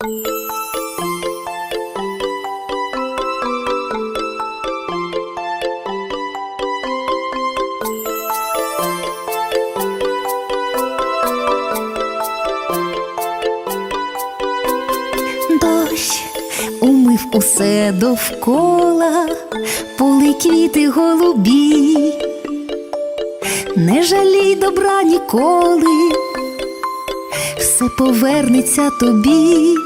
Дощ умив усе довкола, поли квіти голубі, не жалій добра ніколи, все повернеться тобі.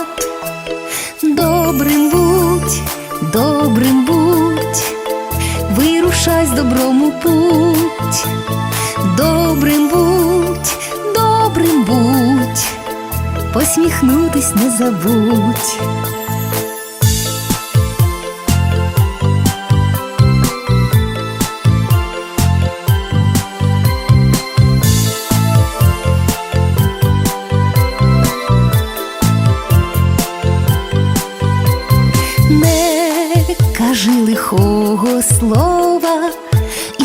Вирушай з добром у путь. Добрим будь, добрим будь, посміхнутись не забудь. Не кажи лихого слова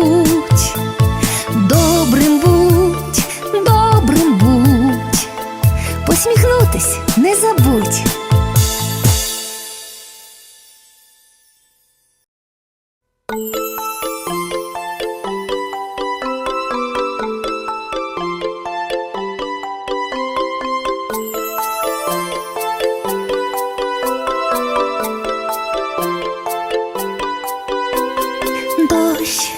Путь. Добрим будь, добрим будь, посміхнутись не забудь. Дощ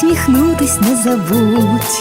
Посміхнутись не забудь.